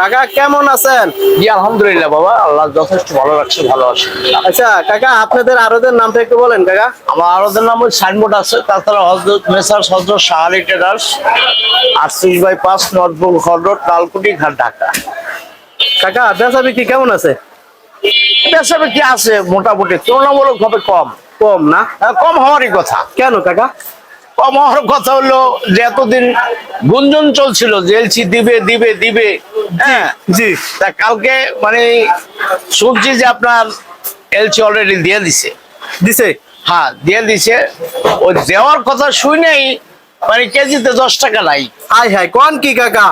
কাকা কেমন আছেন? জি আলহামদুলিল্লাহ বাবা আল্লাহ যথেষ্ট ভালো রাখছে ভালো আছে। আচ্ছা কাকা আপনাদের আরোদের নামটা একটু বলেন কাকা। আমার আরোদের নাম ওই সাইনবোর্ড আছে তাছাড়া হজরত মেসার হজরত শাহালি ট্রেডার্স আটত্রিশ বাই পাঁচ নর্থবুল খন্ডর তালকুটি ঘাট ঢাকা। কাকা বেচা বিক্রি কেমন আছে? বেচা বিক্রি আছে মোটামুটি তুলনামূলক ভাবে কম। কম না? হ্যাঁ, কম হওয়ারই কথা। কেন কাকা? কম কথা হলো যে এতদিন গুঞ্জন চলছিল যে এলসি দিবে দিবে দিবে। হ্যাঁ? জি। তা কালকে মানে শুনছি যে আপনার এলসি অলরেডি দিয়ে দিছে। দিছে? হ্যাঁ দিয়ে দিছে। ও দেওয়ার কথা শুনেই মানে কেজিতে দশ টাকা নাই। হাই হাই কোন কি কাকা?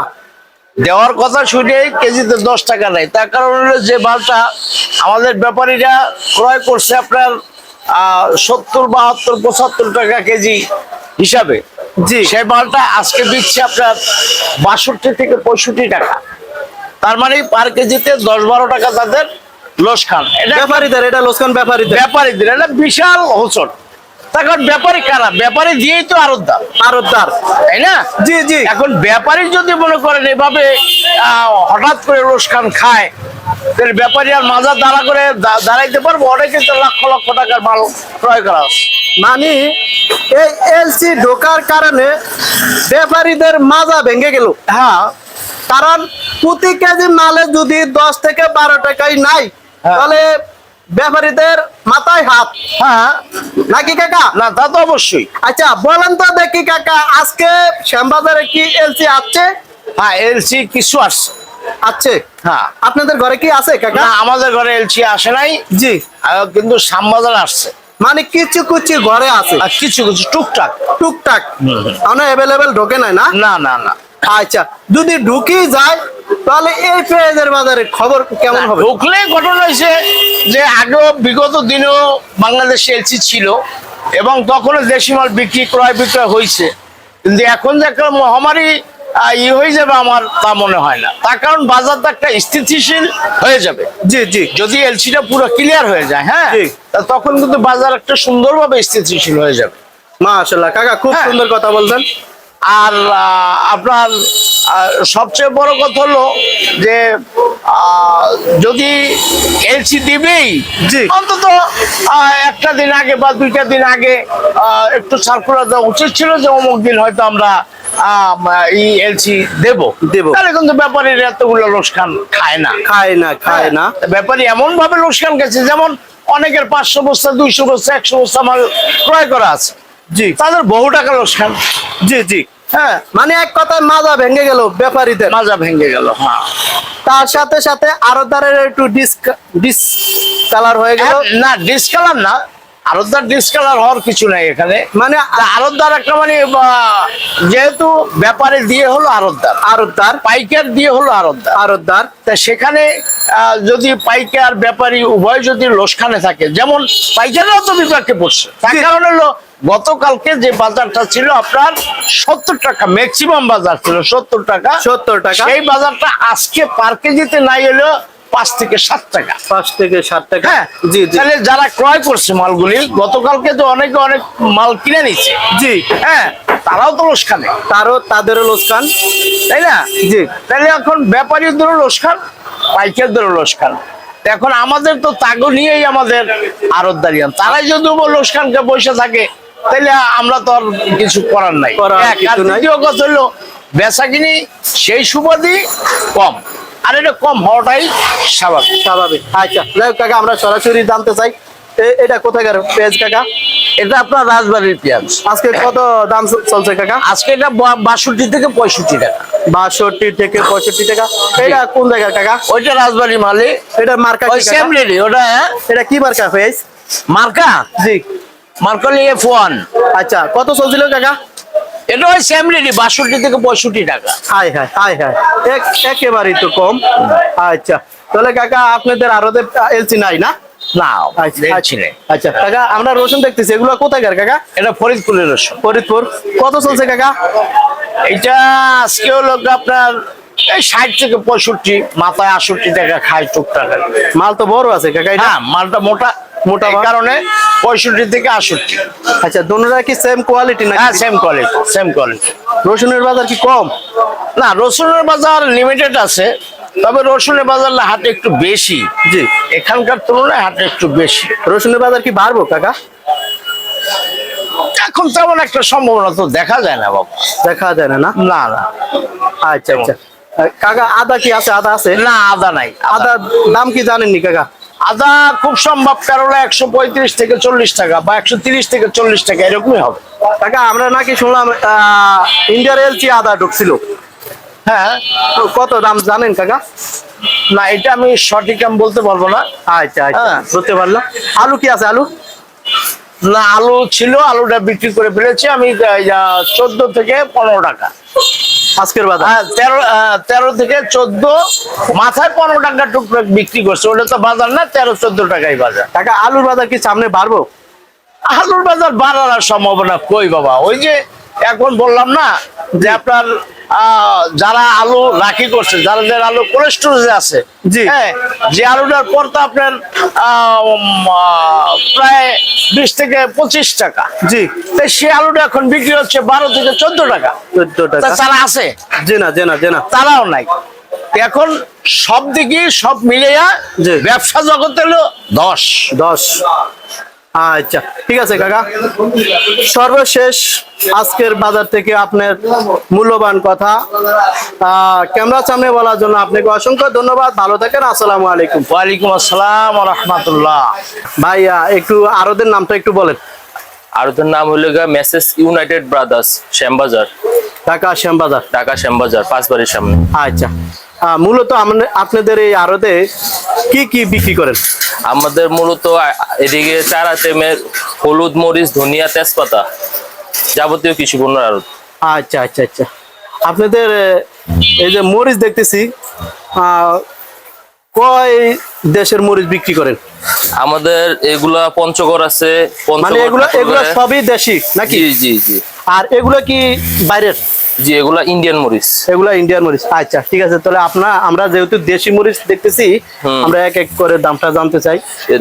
দেওয়ার কথা শুনেই কেজিতে দশ টাকা নাই। তার কারণ হলো যে মালটা আমাদের ব্যাপারীরা ক্রয় করছে আপনার সত্তর বাহাত্তর পঁচাত্তর টাকা কেজি। হিসাবে। জি। সেই মালটা আজকে দিচ্ছে আপনার বাষট্টি থেকে পঁয়ষট্টি টাকা। তার মানে পার কেজিতে দশ বারো টাকা তাদের লস খান এটা ব্যাপারীদের এটা লোসখান ব্যাপারীদের। ব্যাপারীদের এটা বিশাল হোচট কারণ ব্যাপারী কারা ব্যাপারী দিয়েই তো আরতদার আরতদার তাই না? জি জি। এখন ব্যাপারী যদি মনে করেন এভাবে হঠাৎ করে রোজখান খায় তাহলে ব্যাপারী আর মাজা দাঁড়া করে দাঁড়াইতে পারব? অনেকে তো লক্ষ লক্ষ টাকার মাল ক্রয় করা মানে এই এলসি ঢোকার কারণে ব্যাপারীদের মাজা ভেঙে গেল। হ্যাঁ। কারণ প্রতি কেজি মালে যদি দশ থেকে বারো টাকাই নাই হ্যাঁ। তাহলে ব্যাপারীদের মাথায় হাত। হ্যাঁ নাকি কাকা? না তা তো অবশ্যই। আচ্ছা বলেন তো দেখি কাকা আজকে শ্যামবাজারে কি এলসি আছে? হ্যাঁ এলসি কিছু আসছে। আছে? হ্যাঁ। আপনাদের ঘরে কি আছে কাকা? না আমাদের ঘরে এলসি আসে নাই। জি। কিন্তু শ্যামবাজার আসছে। মানে কিছু কিছু ঘরে আছে। আর কিছু কিছু টুকটাক। টুকটাক। মানে অ্যাভেলেবেল ঢোকে নাই না? না না না। আচ্ছা যদি ঢুকি যায় তাহলে এই পেঁয়াজের বাজারে খবর কেমন হবে? ঢুকলে ঘটনা হয়েছে যে আগেও বিগত দিনেও বাংলাদেশে এলসি ছিল এবং তখনও দেশি মাল বিক্রি ক্রয় বিক্রয় হয়েছে। কিন্তু এখন যে একটা মহামারী ই হয়ে যাবে আমার তা মনে হয় না। তার কারণ বাজারটা একটা স্থিতিশীল হয়ে যাবে। জি জি। যদি এলসিটা পুরো ক্লিয়ার হয়ে যায় হ্যাঁ তা তখন কিন্তু বাজার একটা সুন্দরভাবে স্থিতিশীল হয়ে যাবে। মা মাশাল্লাহ কাকা খুব হ্যাঁ। সুন্দর কথা বলছেন আর আপনার সবচেয়ে বড় কথা হলো যে যদি এলসি দিবেই অন্তত একটা দিন আগে বা দুইটা দিন আগে একটু সার্কুলার দেওয়া উচিত ছিল যে অমুক দিন হয়তো আমরা এলসি দেব। দেবো। তাহলে কিন্তু ব্যাপারীর এতগুলো লোকসান খায় না। খায় না খায় না। হ্যাঁ, ব্যাপারী এমন ভাবে লোকসান গেছে যেমন অনেকের পাঁচশো বস্তা দুইশো বস্তা একশো বস্তা মাল ক্রয় করা আছে। জি। তাদের বহু টাকা লোকসান। জি জি। হ্যাঁ মানে এক কথায় মাজা ভেঙে গেল ব্যাপারীদের। মাজা ভেঙে গেল হ্যাঁ। তার সাথে সাথে আরতদারের একটু ডিস ডিস কালার হয়ে গেল। না ডিসকালার না আরোদ্দার ডিসকালার হওয়ার কিছু নাই এখানে। মানে আরোদ্দার একটা মানে যেহেতু ব্যাপারে দিয়ে হলো আরোদ্দার। আরতদার পাইকার দিয়ে হলো আরোদ্দার। আরতদার তা সেখানে যদি পাইকার ব্যাপারী উভয় যদি লোসখানে থাকে যেমন পাইকাররাও তো বিপাকে পড়ছে। তার কারণ হলো গতকালকে যে বাজারটা ছিল আপনার সত্তর টাকা ম্যাক্সিমাম বাজার ছিল সত্তর টাকা সত্তর টাকা। সেই বাজারটা আজকে পার কেজিতে নাই হলো পাঁচ থেকে সাত টাকা। পাঁচ থেকে ষাট টাকা। হ্যাঁ জি জি। তাহলে যারা ক্রয় করছে মালগুলি গতকালকে তো অনেকে অনেক মাল কিনে নিচ্ছে। জি। হ্যাঁ তারাও তো লোসখানে তারও তাদেরও লোকসান তাই না? জি। তাহলে এখন ব্যাপারীদেরও লোসখান পাইকারদেরও লোসখান এখন আমাদের তো তাগো নিয়েই আমাদের আরতদারিয়ান তারাই যদি লোসখানকে বসে থাকে তাহলে আমরা তো আর কিছু করার নাই। আর। দ্বিতীয় কথা হলো বেচা কিনি সেই সুবাদই কম। আর এটা কম হওয়াটাই স্বাভাবিক। স্বাভাবিক। আচ্ছা যাই হোক আমরা সরাসরি জানতে চাই। এটা কোথায় কোথাকার পেঁয়াজ কাকা? এটা আপনার রাজবাড়ির পেঁয়াজ। আজকে কত দাম চলছে কাকা? আজকে এটা বাষট্টি থেকে পঁয়ষট্টি টাকা। বাষট্টি থেকে পঁয়ষট্টি টাকা। এটা কোন জায়গার কাকা? ওইটা রাজবাড়ির মালে এটা মার্কা ওটা হ্যাঁ? এটা কি মার্কা পেঁয়াজ? মার্কা? জি। মার্কলি এফ ওয়ান আচ্ছা কত চলছিল কাকা? এটা ওই সেম রেডি বাষট্টি থেকে পঁয়ষট্টি টাকা। হাই হাই হাই হাই এক- একেবারেই তো কম। আচ্ছা তাহলে কাকা আপনাদের আরও এলসি নাই না? না আচ্ছা, আচ্ছা। কাকা আমরা রসুন দেখতেছি এগুলো কোথাকার কাকা? এটা ফরিদপুরের রসুন। ফরিদপুর। কত চলছে কাকা? এটা আজকে হলো আপনার এই ষাট থেকে পঁয়ষট্টি মাথায় আষট্টি টাকা খায় টুকটাক মাল তো বড় আছে কাকা হ্যাঁ মালটা মোটা মোটা কারণে পঁয়ষট্টি থেকে আষট্টি আচ্ছা দোনোটা কি সেম কোয়ালিটি না হ্যাঁ সেম কোয়ালিটি সেম কোয়ালিটি রসুনের বাজার কি কম? না রসুনের বাজার লিমিটেড আছে তবে রসুনের বাজার না হাটে একটু বেশি। জি। এখানকার তুলনায় হাটে একটু বেশি। রসুনের বাজার কি বাড়বো কাকা? এখন তেমন একটা সম্ভাবনা তো দেখা যায় না বাবা। দেখা যায় না না? না আচ্ছা আচ্ছা। কাকা আদা কি আছে? আদা আছে? না আদা নাই। আদা দাম কি জানেননি কাকা? আদা খুব সম্ভব কারণ একশো পঁয়ত্রিশ থেকে চল্লিশ টাকা বা একশো তিরিশ থেকে চল্লিশ টাকা এরকমই হবে। কাকা আমরা নাকি শুনলাম আহ, ইন্ডিয়ার এলচি আদা ঢুকছিল। হ্যাঁ তো কত দাম জানেন কাকা? না এটা আমি সঠিক দাম বলতে পারব না। আচ্ছা আচ্ছা হ্যাঁ। বুঝতে পারলাম। আলু কি আছে আলু? না আলু ছিল আলুটা বিক্রি করে ফেলেছি। আমি চোদ্দ থেকে পনেরো টাকা। আজকের বাজার? হ্যাঁ, তেরো তেরো থেকে চোদ্দ মাথায় পনেরো টাকা টুকটাক বিক্রি করছে। ওটা তো বাজার না তেরো চোদ্দ টাকাই বাজার। টাকা আলুর বাজার কি সামনে বাড়বো? আলুর বাজার বাড়ার সম্ভাবনা কই বাবা? ওই যে এখন বললাম না যে আপনার যারা আলু রাখি করছে যারা যারা আলু কোল্ড স্টোরেজে আছে জি। হ্যাঁ যে আলুটার পর তো আপনার প্রায় বিশ থেকে পঁচিশ টাকা। জি। তো সে আলুটা এখন বিক্রি হচ্ছে বারো থেকে চোদ্দ টাকা। চোদ্দ টাকা। যারা আছে? জি না জি না জি না। তারাও নাই। এখন সব দিকে সব মিলিয়া। ব্যবসা জগৎ হলো দশ। দশ। আচ্ছা ঠিক আছে কাকা। সর্বশেষ আজকের বাজার থেকে আপনার মূল্যবান কথা। ক্যামেরার সামনে বলার জন্য আপনাকে অসংখ্য ধন্যবাদ। ভালো থাকেন আসসালামু আলাইকুম। ওয়ালাইকুম আসসালাম রহমতুল্লাহ। ভাইয়া একটু আরোদের নামটা একটু বলেন। আর ওদের নাম হলো গা Messrs United Brothers Shyambazar. Dhaka Shyambazar. Dhaka Shyambazar পাঁচবাড়ির সামনে। আচ্ছা। মূলত আপনাদের এই আড়তে কি কি বিক্রি করেন? আমাদের মূলত এদিকে চার আইটেমের হলুদ মরিচ ধনিয়া তেজপাতা যাবতীয় কৃষি পণ্য আড়ত। আচ্ছা আচ্ছা আচ্ছা। আপনাদের এই যে মরিচ দেখতেছি কয় দেশের মরিচ বিক্রি করেন? আমাদের এগুলা পঞ্চগড় আছে মানে এগুলো এগুলো সবই দেশি নাকি? জি জি জি। আর এগুলো কি বাইরের? জি এগুলা ইন্ডিয়ান মরিচ। এগুলা ইন্ডিয়ান মরিচ। আচ্ছা ঠিক আছে তাহলে আপনার আমরা যেহেতু দেশি মরিচ দেখতেছি আমরা এক এক করে দামটা জানতে চাই।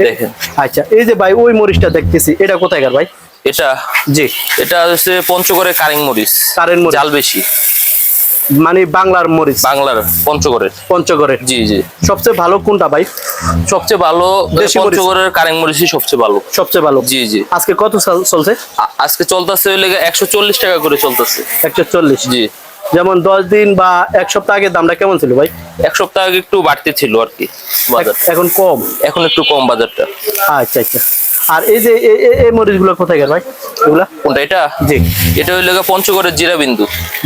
দেখেন। আচ্ছা এই যে ভাই ওই মরিচটা দেখতেছি এটা কোথায়কার ভাই? এটা? জি। এটা হচ্ছে পঞ্চগড়ের কারিং মরিচ। মরিচ। জাল বেশি। মানে বাংলার মরিচ। বাংলার পঞ্চগড়ের। পঞ্চগড়ের। জি জি। সবচেয়ে ভালো কোনটা ভাই? সবচেয়ে ভালো। পঞ্চগড়ের কারিং মরিচই সবচেয়ে ভালো। সবচেয়ে ভালো। জি জি। আজকে কত চল- চলছে? আজকে চলতেছে হইলে একশো চল্লিশ টাকা করে চলতেছে। একশো চল্লিশ। জি। যেমন দশ দিন বা এক সপ্তাহ আগে দামটা কেমন ছিল ভাই? এক সপ্তাহ আগে একটু বাড়তে ছিল আর কি বাজার। এখন কম? এখন একটু কম বাজারটা। আচ্ছা আচ্ছা। আর এই যে এই মরিচগুলো কোথায় গেল ভাই? এগুলা? কোনটা? এটা? জি। এটা হইলে পঞ্চগড়ের জিরা বিন্দু।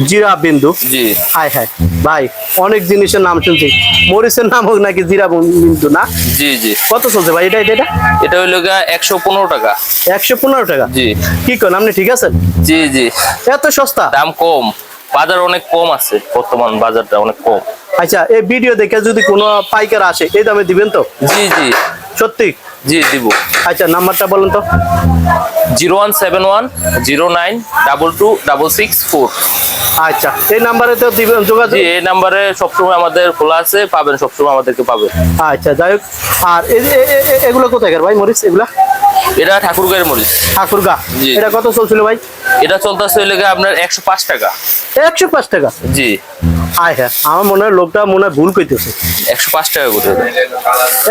জিরা বিন্দু? জি। হায় হায়। ভাই অনেক জিনিসের নাম শুনছি। মরিচের নাম হোক নাকি জিরা বিন্দু না? জি জি। কত চলছে ভাই? এটা এটা এটা? হইলে একশো পনেরো টাকা। একশো পনেরো টাকা? জি। কি করেন আপনি ঠিক আছেন? জি জি। এত সস্তা? দাম কম। বাজার অনেক কম আছে। বর্তমান বাজারটা অনেক কম। আচ্ছা এই ভিডিও দেখে যদি কোনো পাইকার আসে এই দামে দিবেন তো? জি জি। সত্যি? জি দিব। আচ্ছা নাম্বারটা বলুন তো। Zero one seven one zero nine double two double six four. আচ্ছা এই নাম্বারে তো দিবেন যোগাযোগ এই নাম্বারে সবসময় আমাদের খোলা আছে পাবেন সবসময় আমাদেরকে পাবেন আচ্ছা যাই হোক। আর এগুলো কোথায় ভাই মরিচ এগুলা? এটা ঠাকুরগাঁয়ের মরিচ। ঠাকুরগা। এটা কত চলছিল ভাই? এটা চলতেছে হইলে আপনার একশো পাঁচ টাকা। একশো পাঁচ টাকা। জি। আয় হ্যাঁ আমার মনে হয় লোকটা মনে হয় ভুল কইতেছে। একশো পাঁচ টাকা করে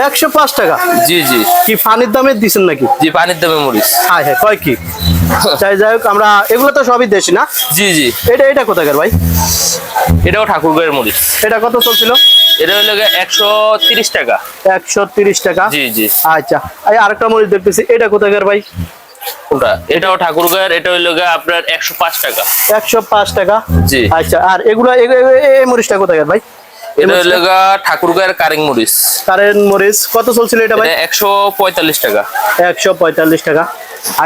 একশো পাঁচ টাকা? জি জি। কি ফানির দামে দিছেন নাকি? জি পানির দামে মরিচ। আয় হ্যাঁ কয় কি? যাই যাই হোক আমরা এগুলো তো সবই দেশি না? জি জি। এটা এটা কোথাকার ভাই? এটাও ঠাকুরগাঁয়ের মরিচ। এটা কত চলছিল? এটা হইলে গিয়ে একশো তিরিশ টাকা। একশো তিরিশ টাকা? জি জি। আচ্ছা আরেকটা মরিচ দেখতেছি এটা কোথাকার ভাই? কোনটা? এটাও ঠাকুরগাঁয়ের এটা হইলে গিয়ে আপনার একশো পাঁচ টাকা। একশো পাঁচ টাকা? জি। আচ্ছা আর এগুলো এই মরিচটা কোথাকার ভাই? এটা হইলে গিয়ে ঠাকুরগাঁয়ের কারিং মরিচ। কারেন্ট মরিচ কত চলছিল এটা ভাই? একশো পঁয়তাল্লিশ টাকা। একশো পঁয়তাল্লিশ টাকা।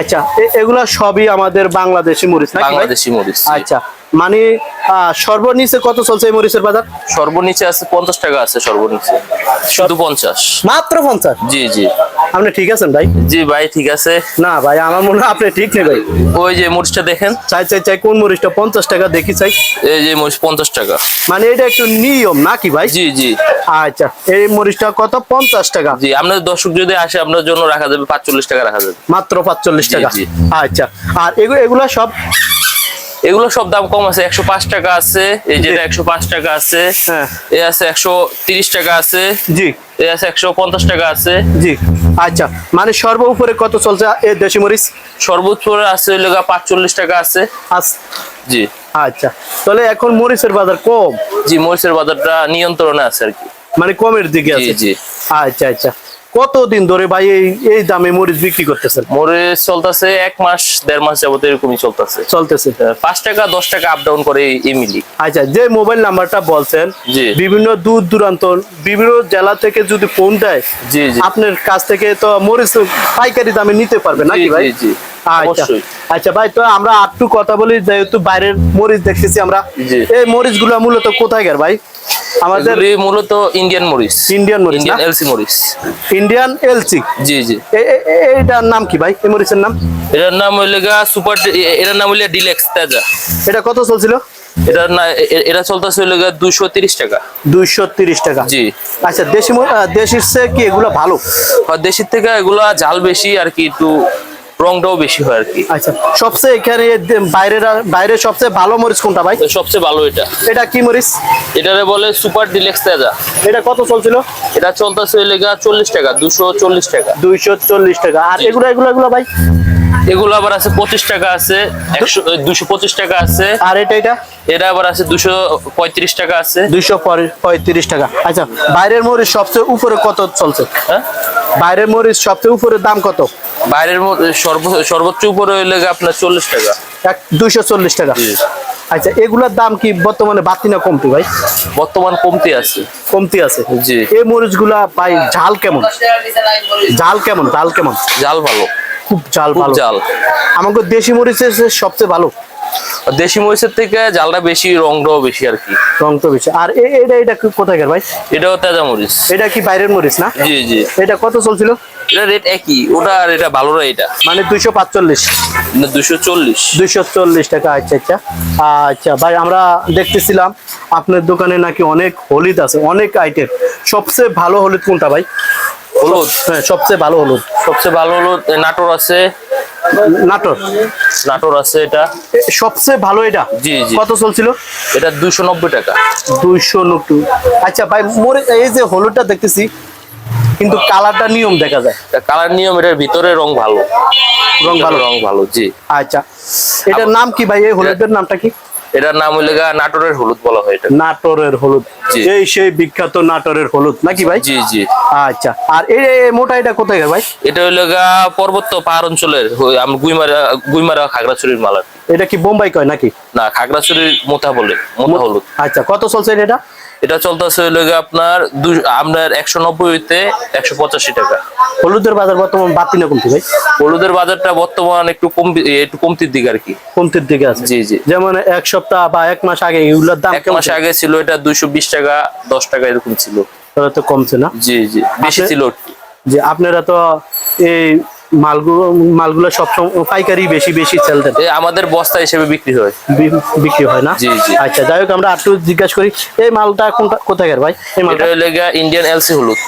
আচ্ছা এগুলা সবই আমাদের বাংলাদেশি মরিচ বাংলাদেশি মরিচ আচ্ছা মানে সর্বনিচে কত চলছে এই মরিচের বাজার? সর্বনিচে আছে পঞ্চাশ টাকা আছে সর্বনিচে। শুধু পঞ্চাশ। মাত্র পঞ্চাশ? জি জি। আপনি ঠিক আছেন ভাই? জি ভাই ঠিক আছে। না ভাই আমার মনে হয় আপনি ঠিক নেই ভাই। ওই যে মরিচটা দেখেন। চাই চাই চাই কোন মরিচটা? পঞ্চাশ টাকা দেখি চাই। এই যে মরিচ পঞ্চাশ টাকা। মানে এটা একটু নিয়ম নাকি ভাই? জি জি। আচ্ছা এই মরিচটা কত? পঞ্চাশ টাকা। জি আপনার দর্শক যদি আসে আপনার জন্য রাখা যাবে পাঁচচল্লিশ টাকা রাখা যাবে। মাত্র পাঁচচল্লিশ টাকা। আচ্ছা আর এগুলো এগুলা সব এগুলো সব দাম কম আছে। একশো পাঁচ টাকা আছে এই যেটা একশো পাঁচ টাকা আছে হ্যাঁ। এ আছে একশো তিরিশ টাকা আছে জি। এ আছে একশো পঞ্চাশ টাকা আছে। জি। আচ্ছা মানে সর্ব উপরে কত চলছে এই দেশি মরিচ? সর্বোচ্চ আছে হইল পাঁচচল্লিশ টাকা আছে। জি। আচ্ছা তাহলে এখন মরিচের বাজার কম? জি মরিচের বাজারটা নিয়ন্ত্রণে আছে আর কি। মানে কমের দিকে আছে। জি। আচ্ছা আচ্ছা। কতদিন ধরে ভাই এই এই দামে মরিচ বিক্রি করতেছেন? মরিচ চলতেছে এক মাস দেড় মাস যাবত এরকমই চলতেছে। চলতেছে। পাঁচ টাকা দশ টাকা আপ ডাউন করে এই মিলি। আচ্ছা যে মোবাইল নাম্বারটা বলছেন। বিভিন্ন দূর দূরান্ত বিভিন্ন জেলা থেকে যদি ফোন দেয় জি জি। আপনার কাছ থেকে তো মরিচ পাইকারি দামে নিতে পারবে নাকি ভাই? জি। আচ্ছা। আচ্ছা ভাই তো আমরা আটটু কথা বলি যেহেতু বাইরের মরিচ দেখতেছি আমরা। এই মরিচগুলা মূলত কোথায় ভাই? আমাদের মূলত ইন্ডিয়ান মরিচ ইন্ডিয়ান মরিচ ইন্ডিয়ান এলসি মরিচ ইন্ডিয়ান এলসি জি জি। এইটার নাম কি ভাই? এই মরিচের নাম? এটার নাম হইলে গা সুপার এটার নাম হইলে ডিলেক্স তাজা এটা কত চলছিল? এটার না এটা চলতেছে হইলে গা দুশো তিরিশ টাকা। দুইশো তিরিশ টাকা। জি। আচ্ছা দেশি দেশির চেয়ে কি এগুলো ভালো? দেশের থেকে এগুলা জাল বেশি আর কি একটু রংটাও বেশি হয় আর কি। আচ্ছা সবচেয়ে এখানে বাইরের বাইরের সবচেয়ে ভালো মরিচ কোনটা ভাই? সবচেয়ে ভালো এটা। এটা কি মরিচ? এটারে বলে সুপার ডিলেক্স তাজা। এটা কত চলছিল? এটা চলতেছে হইলে গা চল্লিশ টাকা দুশো চল্লিশ টাকা। দুইশো চল্লিশ টাকা। আর এগুলা এগুলো এগুলো ভাই? এগুলো আবার আছে পঁচিশ টাকা আছে একশো দুশো পঁচিশ টাকা আছে। আর এটা এটা? এটা আবার আছে দুশো পঁয়ত্রিশ টাকা আছে। দুইশো পঁয়ত্রিশ টাকা। আচ্ছা বাইরের মরিচ সবচেয়ে উপরে কত চলছে? হ্যাঁ? বাইরের মরিচ সবচেয়ে উপরে দাম কত? বাইরের সর্বোচ্চ উপরে হইলে আপনার চল্লিশ টাকা। এক দুইশো চল্লিশ টাকা। আচ্ছা এগুলোর দাম কি বর্তমানে বাড়তি না কমতি ভাই? বর্তমান কমতি আছে। কমতি আছে? জি। এই মরিচগুলা ভাই ঝাল কেমন? ঝাল কেমন? ঝাল কেমন? ঝাল ভালো। খুব খুব ভালো। জাল। আমাকে দেশি মরিচের সবচেয়ে ভালো। আর দেশি মরিচের থেকে জালটা বেশি রংটাও বেশি আর কি। রং তো বেশি। আর এটা এটা কোথায় ভাই? এটাও তাজা মরিচ। এটা কি বাইরের মরিচ না? জি জি। এটা কত চলছিল? এটা রেট একই। ওটা আর এটা ভালো না এটা। মানে দুইশো পাঁচচল্লিশ। দুশো চল্লিশ। দুইশো চল্লিশ টাকা আচ্ছা আচ্ছা। আচ্ছা ভাই আমরা দেখতেছিলাম আপনার দোকানে নাকি অনেক হলুদ আছে অনেক আইটেম সবচেয়ে ভালো হলুদ কোনটা ভাই? হলুদ হ্যাঁ সবচেয়ে ভালো হলুদ। সবচেয়ে ভালো হলুদ নাটোর আছে। নাটোর? নাটোর আছে এটা। সবচেয়ে ভালো এটা? জি, জি। কত চলছিল? এটা দুশো নব্বই টাকা। দুইশো নব্বই। আচ্ছা ভাই মোর এই যে হলুদটা দেখতেছি কিন্তু কালারটা নিয়ম দেখা যায়। কালার নিয়ম এটার ভিতরে রং ভালো। রং ভালো? রং ভালো জি। আচ্ছা। এটার নাম কি ভাই? এই হলুদের নামটা কি? এটার নাম হইলে গা নাটোরের হলুদ বলা হয় এটা। নাটোরের হলুদ। এই সেই বিখ্যাত নাটোরের হলুদ নাকি ভাই? জি জি। আচ্ছা আর এই মোটা এটা কোথায় ভাই? এটা হইলে গা পর্বত্য পাহাড় অঞ্চলের আমরা আমি গুইমারা গুইমারা খাগড়াছড়ির মালা এটা কি বোম্বাই কয় নাকি? না খাগড়াছড়ির মোতা বলে মোতা হলুদ। আচ্ছা কত চলছে এটা? এটা চলতেছে হইলে গা আপনার আপনার একশো নব্বই হইতে একশো পঁচাশি টাকা। হলুদের বাজার বর্তমান বাড়তি না কমতি ভাই? হলুদের বাজারটা বর্তমান একটু কম একটু কমতির দিকে আর কি। কমতির দিকে আছে। জি জি। যেমন এক সপ্তাহ বা এক মাস আগে এগুলোর দাম এক মাস আগে ছিল এটা দুইশো বিশ টাকা দশ টাকা এরকম ছিল। তাহলে তো কমছে না। জি জি। বেশি ছিল যে আপনারা তো এই মালগুলো মালগুলো সবসময় পাইকারি বেশি বেশি সেল দেন। আমাদের বস্তা হিসেবে বিক্রি হয়। বিক্রি হয় না। আচ্ছা যাই হোক আমরা একটু জিজ্ঞাসা করি এই মালটা কোনটা কোথায় ভাই? এই মালটা হইলে ইন্ডিয়ান এলসি হলুদ।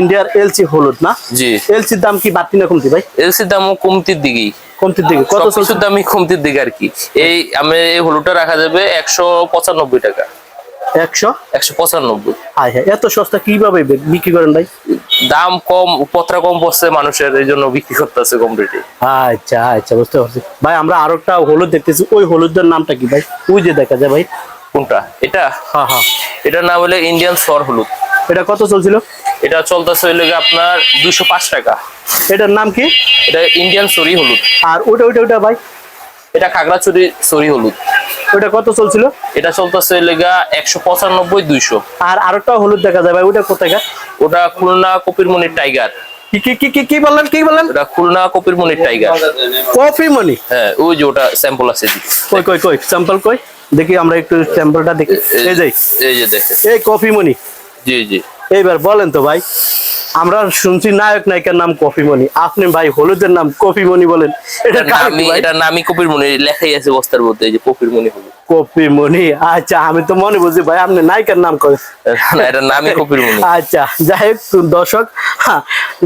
ইন্ডিয়ার এলসি হলুদ না? জি। এলসির দাম কি বাড়তি না কমতি ভাই? এলসির দাম কমতির দিকেই। কমতির দিকে। কত কত চলছে? দামই কমতির দিকে আর কি। এই আমি এই হলুদটা রাখা যাবে একশো পঁচানব্বই টাকা। একশো? একশো পঁচানব্বই। হাই হ্যাঁ এত সস্তা কীভাবে বিক্রি করেন ভাই? দাম কম পত্রা কম পড়ছে মানুষের এই জন্য বিক্রি করতেছে কম রেটে। আচ্ছা আচ্ছা বুঝতে পারছি। ভাই আমরা আরও একটা হলুদ দেখতেছি। ওই হলুদের নামটা কি ভাই? ওই যে দেখা যায় ভাই। কোনটা? এটা? হ্যাঁ হ্যাঁ। এটার নাম হলো ইন্ডিয়ান সর হলুদ। এটা কত চলছিল? এটা চলতেছে হইলে আপনার দুশো পাঁচ টাকা। এটার নাম কি? এটা ইন্ডিয়ান সরি হলুদ। আর ওটা ওইটা ওইটা ভাই? এটা খাগড়াছড়ি সরি হলুদ। ওটা কত চলছিল? এটা চলতেছে হইলে গা একশো পঁচানব্বই দুইশো। আর আরেকটা হলুদ দেখা যায় ভাই ওটা কোথায় ওটা খুলনা টাইগার। কি কি কি কি কি বললেন কি বললেন? ওটা খুলনা কপিরমনির টাইগার। কফি মনি হ্যাঁ ওই যে ওটা স্যাম্পল আছে কই কই কই স্যাম্পল কই? দেখি আমরা একটু স্যাম্পলটা দেখি। এই যে। এই যে দেখেন। এই কফি মনি জি জি। এইবার বলেন তো ভাই আমরা শুনছি নায়ক নায়িকার নাম কফি মনি আপনি ভাই হলুদের নাম কফি মনি বলেন। এটা নামই এটার নামই লেখাই আছে বস্তার মধ্যে যে কপিরমনি হলুদ কফি মনি আচ্ছা আমি তো মনে বুঝি ভাই আপনি নায়িকার নাম করেন। না এটার নামই কপিরমনি আচ্ছা যাই হোক দর্শক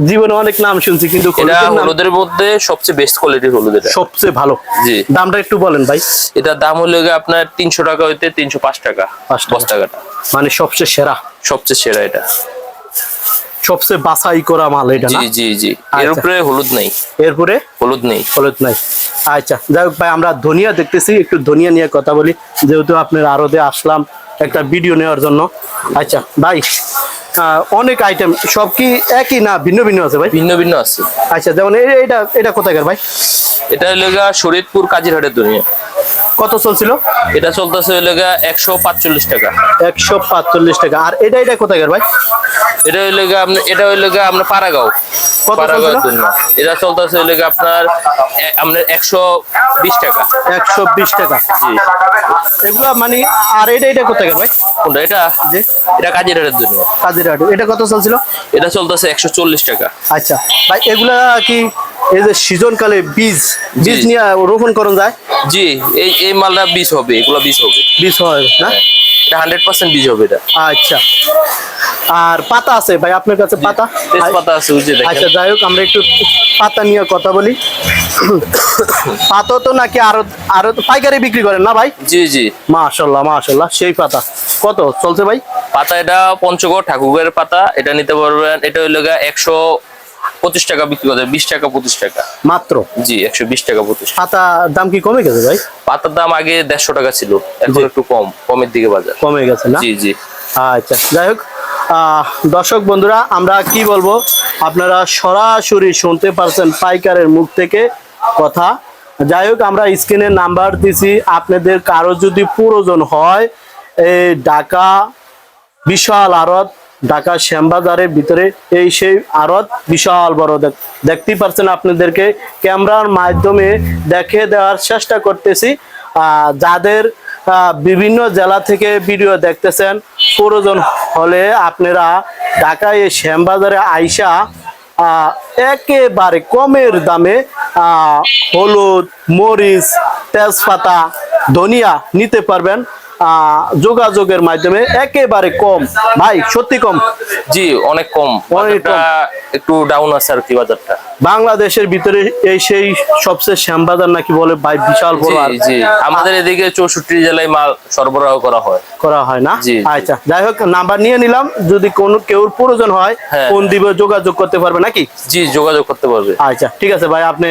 জীবনে অনেক নাম শুনছি কিন্তু এটা হলুদের মধ্যে সবচেয়ে বেস্ট কোয়ালিটির হলুদ এটা। সবচেয়ে ভালো। জি। দামটা একটু বলেন ভাই। এটার দাম হলো গিয়ে আপনার তিনশো টাকা হইতে তিনশো পাঁচ টাকা পাঁচ টাকা। টাকাটা মানে সবচেয়ে সেরা। সবচেয়ে সেরা এটা। সবচেয়ে বাছাই করা মাল এটা জি জি জি। এর আচ্ছা। উপরে হলুদ নেই। এরপরে? হলুদ নেই। হলুদ নাই। আচ্ছা যাই হোক ভাই আমরা ধনিয়া দেখতেছি একটু ধনিয়া নিয়ে কথা বলি। যেহেতু আপনার আরদে আসলাম একটা ভিডিও নেওয়ার জন্য। আচ্ছা ভাই অনেক আইটেম সব কি একই না ভিন্ন ভিন্ন আছে ভাই? ভিন্ন ভিন্ন আছে। আচ্ছা যেমন এটা এটা কোথাকার ভাই? এটা হলো গিয়ে শরীয়তপুর কাজিরহাটের দুনিয়া কত চলছিল? এটা চলতেছে হলো গিয়ে একশো পাঁচচল্লিশ টাকা। একশো পাঁচচল্লিশ টাকা। আর এটা এটা কোথাকার ভাই? এটা হইলে গিয়ে আপনার এটা হইলে গিয়ে আপনার পারাগাঁও কত চলছিল? এটা চলতেছে হইলে গিয়ে আপনার আপনার একশো বিশ টাকা। একশো বিশ টাকা। জি। এগুলা মানে আর এটা এটা কোথাকার ভাই? কোনটা এটা? জি। এটা কাজিরহাটের দুনিয়া কাজিরহাট এটা কত চলছিল? এটা চলতেছে একশো চল্লিশ টাকা। আচ্ছা। ভাই এগুলা কি এই যে সিজনকালে বীজ বীজ নিয়ে রোপণ করুন যায়? জি এই এই মালটা বীজ হবে এগুলো বীজ হবে। বীজ হয় না? এটা হান্ড্রেড পার্সেন্ট বীজ হবে এটা। আচ্ছা। আর পাতা আছে ভাই আপনার কাছে পাতা? তেজপাতা আছে আচ্ছা যাই হোক আমরা একটু পাতা নিয়ে কথা বলি। পাতা তো নাকি আরও আরও পাইকারি বিক্রি করেন না ভাই? জি জি। মাশাল্লাহ মাশাল্লাহ সেই পাতা। কত চলছে ভাই? পাতা এটা পঞ্চগড় ঠাকুরের পাতা এটা নিতে পারবেন এটা হইল একশো পঁচিশ টাকা বিক্রি করে বিশ টাকা পঁচিশ টাকা। মাত্র? জি একশো বিশ টাকা পঁচিশ পাতা দাম কি কমে গেছে ভাই? পাতার দাম আগে দেড়শো টাকা ছিল এখন একটু কম কমের দিকে বাজার। কমে গেছে না? জি জি। আচ্ছা যাই হোক দর্শক বন্ধুরা আমরা কি বলব? আপনারা সরাসরি শুনতে পারছেন পাইকারের মুখ থেকে কথা। যাই হোক আমরা স্ক্রিনে নাম্বার দিছি আপনাদের কারও যদি প্রয়োজন হয় এই ঢাকা বিশাল আড়ত ঢাকা শ্যামবাজারের ভিতরে এই সেই আড়ত বিশাল বড় দেখ- দেখতেই পারছেন আপনাদেরকে। ক্যামেরার মাধ্যমে দেখে দেওয়ার চেষ্টা করতেছি। যাদের বিভিন্ন জেলা থেকে ভিডিও দেখতেছেন, প্রয়োজন হলে আপনারা ঢাকায় এই শ্যামবাজারে আইসা একেবারে কমের দামে হলুদ, মরিচ, তেজপাতা, ধনিয়া নিতে পারবেন। যোগাযোগের মাধ্যমে একেবারে কম। ভাই সত্যি কম? জি অনেক কম। একটু ডাউন আছে আর কি বাজারটা। বাংলাদেশের ভিতরে এই সেই সবচেয়ে শ্যামবাজার নাকি বলে ভাই বিশাল বড় জি আমাদের এদিকে চৌষট্টি জেলায় মাল সরবরাহ করা হয়। করা হয় না। আচ্ছা যাই হোক নাম্বার নিয়ে নিলাম। যদি কোন কেউ প্রয়োজন হয় হ্যাঁ। কোন দিবে যোগাযোগ করতে পারবে নাকি? জি যোগাযোগ করতে পারবে। আচ্ছা ঠিক আছে ভাই আপনি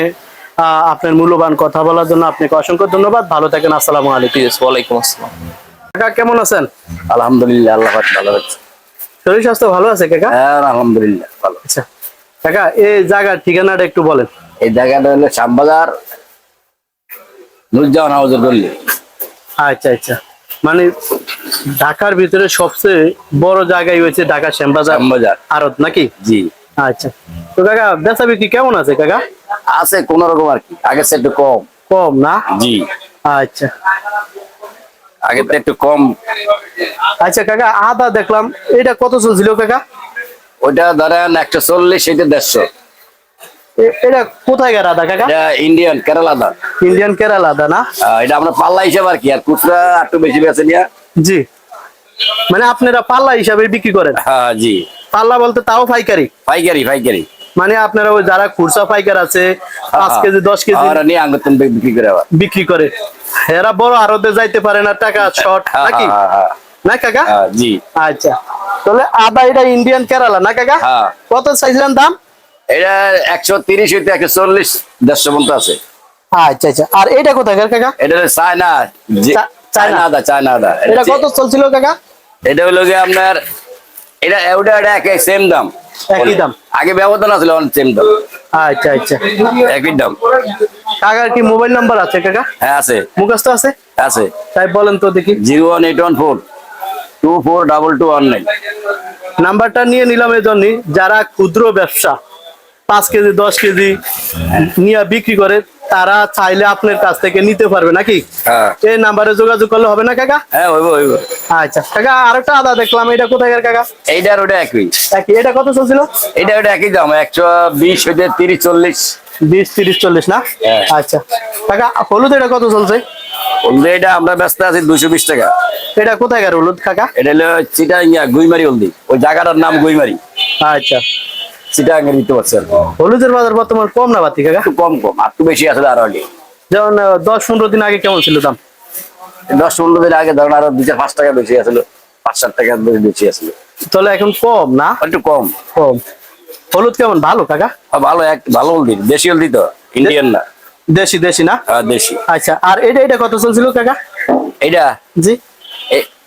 আপনার মূল্যবান কথা বলার জন্য আপনাকে অসংখ্য ধন্যবাদ। ভালো থাকেন আসসালামু আলাইকুম। ওয়ালাইকুম আসসালাম। কাকা কেমন আছেন? আলহামদুলিল্লাহ আল্লাহ ভালো হচ্ছে শরীর স্বাস্থ্য ভালো আছে কাকা? হ্যাঁ আলহামদুলিল্লাহ ভালো আচ্ছা কাকা এই জায়গার ঠিকানাটা একটু বলেন। এই জায়গাটা হলো শ্যামবাজার নুরজাহান হাউজের গল্লি আচ্ছা আচ্ছা। মানে ঢাকার ভিতরে সবচেয়ে বড় জায়গায় হয়েছে ঢাকা শ্যামবাজার শ্যামবাজার। আরত নাকি? জি। আচ্ছা। তো কাকা বেচা বিক্রি কেমন আছে কাকা? আছে কোন রকম আর কি। আগের একটু কম। কম না? জি। আচ্ছা। আগের একটু কম। আচ্ছা কাকা আদা দেখলাম। এটা কত চলছিল কাকা? ওইটা ধরেন একশো চল্লিশ এটা দেড়শো। এটা কোথায় গেল আদা কাকা? এটা ইন্ডিয়ান কেরালা ইন্ডিয়ান কেরালা আদা না? এটা আমরা পাল্লা হিসাব আর কি আর খুচরা একটু বেশি বেছে নিয়া। জি। মানে আপনারা পাল্লা হিসাবে বিক্রি করেন? হ্যাঁ জি। পাল্লা বলতে তাও পাইকারি? পাইকারি পাইকারি। মানে আপনারা ওই যারা খুচরা পাইকার আছে পাঁচ। কেজি দশ কেজি বিক্রি করে বিক্রি করে। এরা বড় আরতে যাইতে পারে না টাকা শর্ট নাকি? না কাকা? জি। আচ্ছা। তাহলে আদা এটা ইন্ডিয়ান কেরালা না কাকা? হ্যাঁ। কত চাইছিলেন দাম? এটা একশো তিরিশ হইতে একশো চল্লিশ দেড়শো পর্যন্ত আছে। আচ্ছা আচ্ছা। আর এটা কোথায় কাকা? এটা চায়না চায়না। চায়না আদা চায়না আদা। এটা কত চলছিল কাকা? এটা হলো গিয়ে আপনার এটা ওটা এটা সেম দাম। একই দাম। আগে ব্যবধান আছিল অন সেম দাম। আচ্ছা আচ্ছা। একই দাম। কাকার কি মোবাইল নাম্বার আছে কাকা? হ্যাঁ আছে। মুখস্থ আছে? আছে। তাই বলেন তো দেখি। Zero one eight one four two four double two one nine. নাম্বারটা নিয়ে নিলাম এই জন্যই যারা ক্ষুদ্র ব্যবসা পাঁচ কেজি দশ কেজি নিয়ে বিক্রি করে তারা চাইলে আপনার কাছ থেকে নিতে পারবে নাকি? হ্যাঁ। এই নাম্বারে যোগাযোগ করলে হবে না কাকা? হ্যাঁ হইব হইব। আচ্ছা কাকা আরেকটা আদা দেখলাম এটা কোথায় কাকা? এইটার ওটা একই। একই এটা কত চলছিল এটা ওটা একই দাম একশো বিশ হইতে তিরিশ চল্লিশ। বিশ তিরিশ চল্লিশ না? হ্যাঁ। আচ্ছা কাকা হলুদ এটা কত চলছে? হলদি এটা আমরা ব্যস্ত আছি দুশো বিশ টাকা। এটা কোথায় হলুদ কাকা? এটা হলো চিটা গুইমারি হলদি। ওই জায়গাটার নাম গুইমারি। আচ্ছা। চিটাঙ্গের দিতে পারছে আর হলুদের বাজার বর্তমান কম না বাতি কাকা? কম কম আর একটু বেশি আসলে আরও আগে। যেমন দশ পনেরো দিন আগে কেমন ছিল দাম? দশ পনেরো দিন আগে ধরুন আরও দু চার পাঁচ টাকা বেশি আসলো পাঁচ সাত টাকা বেশি আসলো তাহলে এখন কম না? একটু কম। কম। হলুদ কেমন? ভালো কাকা? ভালো এক ভালো হলদি। দেশি হলদি তো ইন্ডিয়ান না। দেশি দেশি না? হ্যাঁ, দেশি। আচ্ছা আর এটা এটা কত চলছিল কাকা? এটা জি।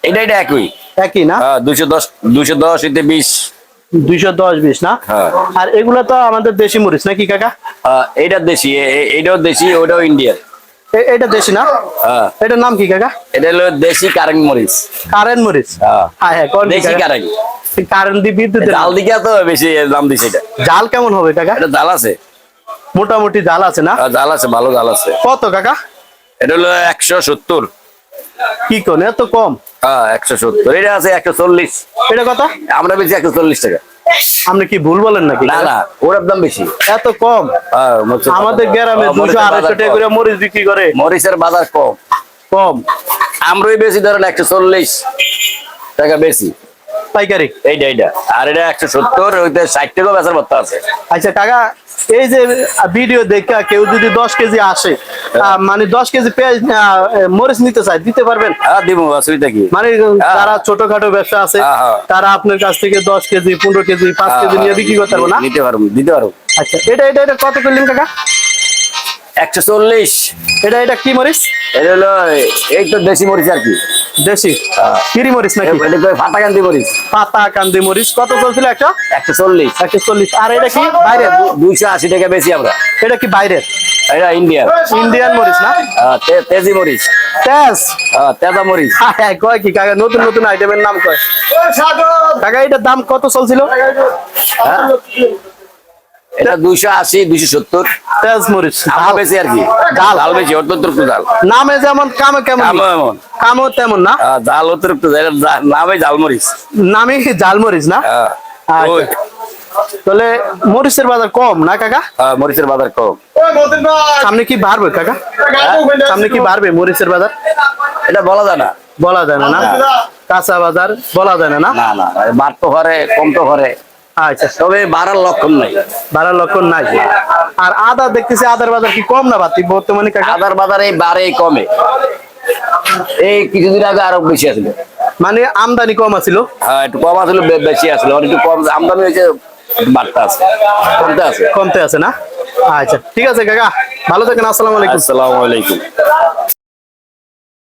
এটা এটা একই। একই না? হ্যাঁ দুশো দশ দুশো দশ এতে বিশ। দুইশো দশ বিশ না? হ্যাঁ। আর এগুলা তো আমাদের দেশি মরিচ নাকি কাকা? এইটা দেশি এ- এ- দেশি ওটাও ইন্ডিয়ান। এটা দেশি না? হ্যাঁ। এটার নাম কি কাকা? এটা হলো দেশি কারেং মরিচ। কারেন্ট মরিচ? হ্যাঁ। হ্যাঁ দেশি কারেং। কারেন্ট দিয়ে বিদ্যুৎ জাল দিকে তো বেশি দাম দিছে এটা। জাল কেমন হবে কাকা? এটা জাল আছে। মোটামুটি জাল আছে না? হ্যাঁ, জাল আছে ভালো জাল আছে। কত কাকা? এটা হলো একশো সত্তর। কি কোন? এত কম। হ্যাঁ একশো সত্তর। এটা আছে একশো চল্লিশ। এটা কত? আমরা বেশি একশো চল্লিশ টাকা। আপনি কি ভুল বলেন নাকি? না না ওর দাম বেশি। এত কম। হ্যাঁ, আমাদের গ্রামে হ্যাঁ, দুশো আড়াইশো টাকা করে মরিচ বিক্রি করে। মরিচের বাজার কম। কম। আমরাই বেশি ধরেন একশো চল্লিশ টাকা বেশি। পাইকারি। এইটা এইটা। আর এটা একশো সত্তর ষাট টাকা বেচার আছে। আচ্ছা কাকা এই যে ভিডিও দেখা কেউ যদি দশ কেজি আসে মানে দশ কেজি পেঁয়াজ মরিচ নিতে চায় দিতে পারবেন? হ্যাঁ দিব অসুবিধা কি মানে যারা ছোটখাটো ব্যবসা আছে হ্যাঁ, হ্যাঁ। তারা আপনার কাছ থেকে দশ কেজি পনেরো কেজি পাঁচ কেজি নিয়ে বিক্রি করতে পারব না নিতে পারব দিতে পারব। আচ্ছা এটা এটা এটা কত করলেন কাকা? একশো চল্লিশ। এটা এটা কি মরিচ? এটা হলো এই তো দেশি মরিচ আর কি। দেশি? কিরি মরিচ নাকি? এটা কই ফাটা কান্দি মরিচ। পাতা কান্দি মরিচ। কত চলছিল একটা? একশো চল্লিশ। একশো চল্লিশ। আর এটা কি বাইরের? দুইশো আশি টাকা বেশি আমরা। এটা কি বাইরের? এটা ইন্ডিয়ান। ইন্ডিয়ান মরিচ না? তেজি মরিচ। তেজ? তেজা মরিচ। হ্যাঁ কয় কি? কাকা নতুন নতুন আইটেমের নাম কয়? কাকা এটার দাম কত চলছিল? হ্যাঁ? এটা দুইশো আশি দুইশো সত্তর। বেশি আর কি। বেশি অত্যন্ত নামে যেমন কামে কেমন? এমন কামও তেমন না? অতিরিক্ত নামে নামে না? আহ, আচ্ছা। তাহলে মরিচের বাজার কম না কাকা? মরিচের বাজার কম। সামনে কি বাড়বে কাকা? সামনে কি বাড়বে মরিচের বাজার? এটা বলা যায় না। বলা যায় না না? কাঁচা বাজার বলা যায় না না? না না বাড় তো করে কম তো করে আচ্ছা তবে বাড়ার লক্ষণ নাই। বাড়ার লক্ষণ নাই। আর আদা দেখতেছি আদার বাজার কি কম না বাতি বর্তমানে আদার বাজার এই বাড়ে কমে। এই কিছুদিন আগে আরও বেশি আসছিল মানে আমদানি কম আছিল? হ্যাঁ একটু কম আসলে বে- বেশি আসলো আর একটু কম আমদানি হয়েছে বাড়তে আছে। কমতে আছে। কমতে আছে না? আচ্ছা ঠিক আছে কাকা। ভালো থাকেন আসসালামু আলাইকুম। আসসালামু আলাইকুম।